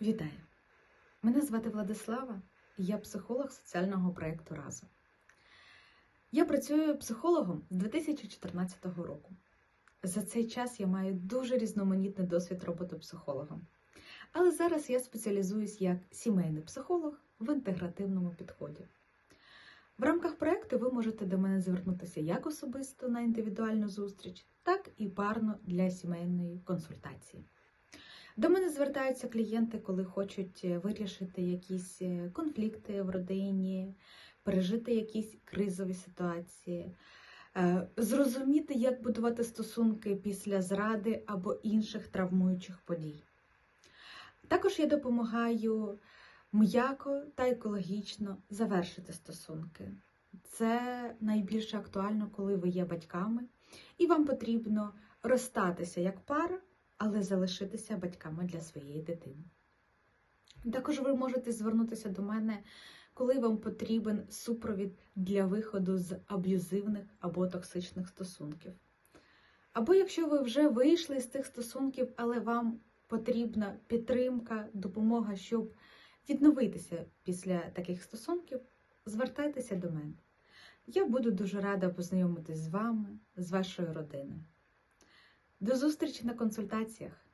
Вітаю! Мене звати Владислава, і я психолог соціального проєкту Разом. Я працюю психологом з 2014 року. За цей час я маю дуже різноманітний досвід роботи психологом. Але зараз я спеціалізуюсь як сімейний психолог в інтегративному підході. В рамках проєкту ви можете до мене звернутися як особисто на індивідуальну зустріч, так і парно для сімейної консультації. До мене звертаються клієнти, коли хочуть е, вирішити якісь е, конфлікти в родині, пережити якісь кризові ситуації, е, зрозуміти, як будувати стосунки після зради або інших травмуючих подій. Також я допомагаю м'яко та екологічно завершити стосунки. Це найбільше актуально, коли ви є батьками, і вам потрібно розстатися як пара але залишитися батьками для своєї дитини. Також ви можете звернутися до мене, коли вам потрібен супровід для виходу з аб'юзивних або токсичних стосунків. Або якщо ви вже вийшли з цих стосунків, але вам потрібна підтримка, допомога, щоб відновитися після таких стосунків, звертайтеся до мене. Я буду дуже рада познайомитись з вами, з вашою родиною. До зустрічі на консультаціях.